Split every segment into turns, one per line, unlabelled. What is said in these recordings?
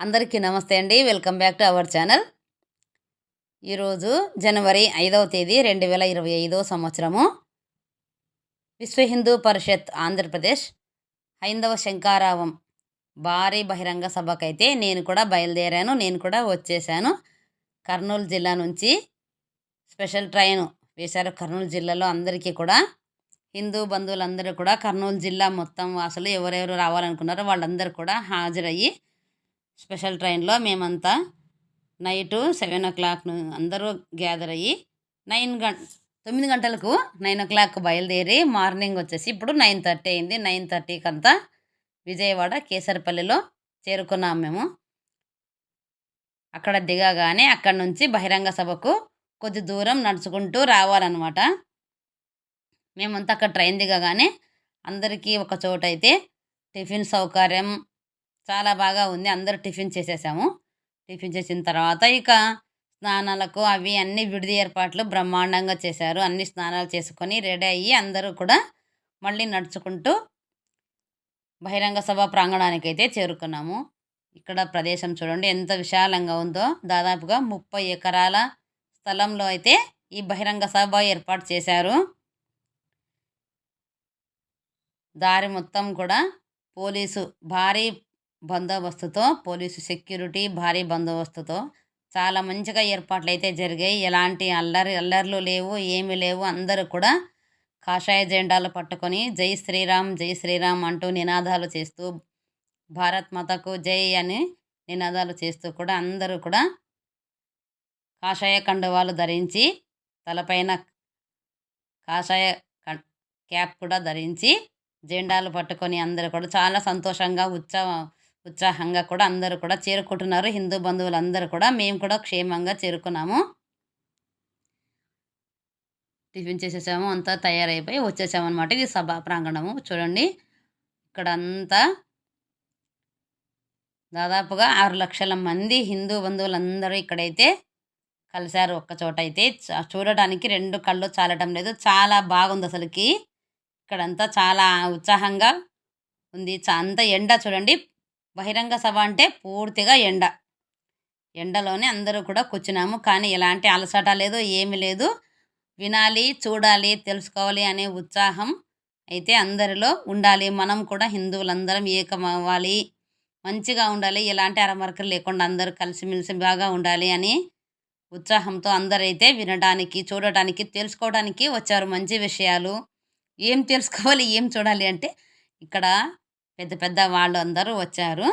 అందరికీ నమస్తే అండి. Welcome back to our channel. ఈరోజు జనవరి ఐదవ తేదీ రెండు వేల ఇరవై ఐదో సంవత్సరము. విశ్వ హిందూ పరిషత్ ఆంధ్రప్రదేశ్ హైందవ శంకారావం భారీ బహిరంగ సభకైతే నేను కూడా బయలుదేరాను. నేను కూడా వచ్చేసాను. కర్నూలు జిల్లా నుంచి స్పెషల్ ట్రైన్ వేశారు కర్నూలు జిల్లాలో అందరికీ కూడా. హిందూ బంధువులందరూ కూడా కర్నూలు జిల్లా మొత్తం వాసులు ఎవరెవరు రావాలనుకున్నారో వాళ్ళందరూ కూడా హాజరయ్యి స్పెషల్ ట్రైన్లో మేమంతా నైటు సెవెన్ ఓ క్లాక్ అందరూ గ్యాదర్ అయ్యి నైన్ గంట తొమ్మిది గంటలకు నైన్ ఓ క్లాక్ బయలుదేరి మార్నింగ్ వచ్చేసి ఇప్పుడు నైన్ థర్టీ అయింది. నైన్ థర్టీకి అంతా విజయవాడ కేసరిపల్లిలో చేరుకున్నాం మేము. అక్కడ దిగగానే అక్కడ నుంచి బహిరంగ సభకు కొద్ది దూరం నడుచుకుంటూ రావాలన్నమాట. మేమంతా అక్కడ ట్రైన్ దిగగానే అందరికీ ఒక చోట అయితే టిఫిన్ సౌకర్యం చాలా బాగా ఉంది. అందరూ టిఫిన్ చేసేసాము. టిఫిన్ చేసిన తర్వాత ఇక స్నానాలకు అవి అన్ని విడిది ఏర్పాట్లు బ్రహ్మాండంగా చేశారు. అన్ని స్నానాలు చేసుకొని రెడీ అయ్యి అందరూ కూడా మళ్ళీ నడుచుకుంటూ బహిరంగ సభ ప్రాంగణానికి అయితే చేరుకున్నాము. ఇక్కడ ప్రదేశం చూడండి ఎంత విశాలంగా ఉందో. దాదాపుగా ముప్పై ఎకరాల స్థలంలో అయితే ఈ బహిరంగ సభ ఏర్పాటు చేశారు. దారి మొత్తం కూడా పోలీసు భారీ బందోబస్తుతో పోలీసు సెక్యూరిటీ భారీ బందోబస్తుతో చాలా మంచిగా ఏర్పాట్లు అయితే జరిగాయి. ఎలాంటి అల్లరి అల్లర్లు లేవు ఏమి లేవు. అందరూ కూడా కాషాయ జెండాలు పట్టుకొని జై శ్రీరామ్ జై శ్రీరామ్ అంటూ నినాదాలు చేస్తూ భారత్ మాతకు జై అని నినాదాలు చేస్తూ కూడా అందరూ కూడా కాషాయ కండువాలు ధరించి తలపైన కాషాయ క్యాప్ కూడా ధరించి జెండాలు పట్టుకొని అందరూ కూడా చాలా సంతోషంగా ఉత్సవం ఉత్సాహంగా కూడా అందరూ కూడా చేరుకుంటున్నారు. హిందూ బంధువులు అందరూ కూడా మేము కూడా క్షేమంగా చేరుకున్నాము. టిఫిన్ చేసేసాము అంతా తయారైపోయి వచ్చేసాము అనమాట ఇది సభా ప్రాంగణము. చూడండి ఇక్కడ అంతా దాదాపుగా ఆరు లక్షల మంది హిందూ బంధువులందరూ ఇక్కడైతే కలిశారు ఒక్క చోట అయితే చూడడానికి రెండు కళ్ళు చాలటం లేదు. చాలా బాగుంది అసలుకి. ఇక్కడంతా చాలా ఉత్సాహంగా ఉంది. అంత ఎండ చూడండి బహిరంగ సభ అంటే పూర్తిగా ఎండ. ఎండలోనే అందరూ కూడా కూర్చున్నాము. కానీ ఎలాంటి అలసట లేదు ఏమి లేదు. వినాలి చూడాలి తెలుసుకోవాలి అనే ఉత్సాహం అయితే అందరిలో ఉండాలి. మనం కూడా హిందువులందరం ఏకమవ్వాలి. మంచిగా ఉండాలి. ఎలాంటి అరమరకలు లేకుండా అందరూ కలిసిమెలిసి బాగా ఉండాలి అని ఉత్సాహంతో అందరైతే వినడానికి చూడటానికి తెలుసుకోవడానికి వచ్చారు. మంచి విషయాలు. ఏం తెలుసుకోవాలి ఏం చూడాలి అంటే ఇక్కడ పెద్ద పెద్ద వాళ్ళు అందరూ వచ్చారు.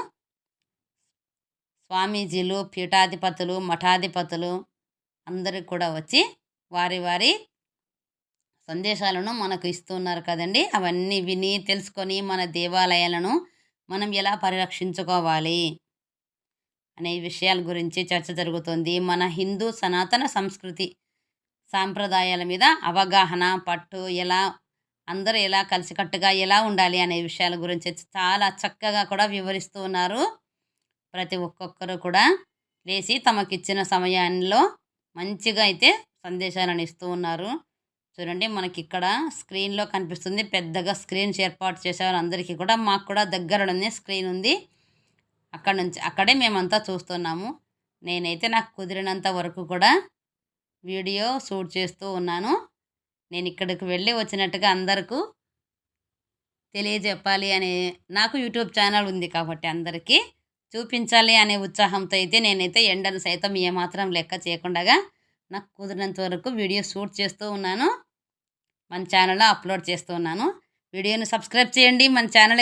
స్వామీజీలు పీఠాధిపతులు మఠాధిపతులు అందరూ కూడా వచ్చి వారి వారి సందేశాలను మనకు ఇస్తున్నారు కదండి. అవన్నీ విని తెలుసుకొని మన దేవాలయాలను మనం ఎలా పరిరక్షించుకోవాలి అనే విషయాల గురించి చర్చ జరుగుతుంది. మన హిందూ సనాతన సంస్కృతి సాంప్రదాయాల మీద అవగాహన పట్టు ఎలా అందరూ ఎలా కలిసికట్టుగా ఎలా ఉండాలి అనే విషయాల గురించి చాలా చక్కగా కూడా వివరిస్తూ ఉన్నారు. ప్రతి ఒక్కొక్కరు కూడా లేచి తమకిచ్చిన సమయాల్లో మంచిగా అయితే సందేశాలను ఇస్తూ ఉన్నారు. చూడండి మనకి ఇక్కడ స్క్రీన్లో కనిపిస్తుంది. పెద్దగా స్క్రీన్స్ ఏర్పాటు చేసేవారు అందరికీ కూడా మాకు కూడా దగ్గరలోనే స్క్రీన్ ఉంది. అక్కడ నుంచి అక్కడే మేమంతా చూస్తున్నాము. నేనైతే నాకు కుదిరినంత వరకు కూడా వీడియో షూట్ చేస్తూ ఉన్నాను. నేను ఇక్కడికి వెళ్ళి వచ్చినట్టుగా అందరికీ తెలియజెప్పాలి అనే నాకు యూట్యూబ్ ఛానల్ ఉంది కాబట్టి అందరికీ చూపించాలి అనే ఉత్సాహంతో అయితే నేనైతే ఎండను సైతం ఏమాత్రం లెక్క చేయకుండా నాకు కుదిరినంత వరకు వీడియో షూట్ చేస్తూ ఉన్నాను. మన ఛానల్లో అప్లోడ్ చేస్తూ ఉన్నాను. వీడియోని సబ్స్క్రైబ్ చేయండి. మన ఛానల్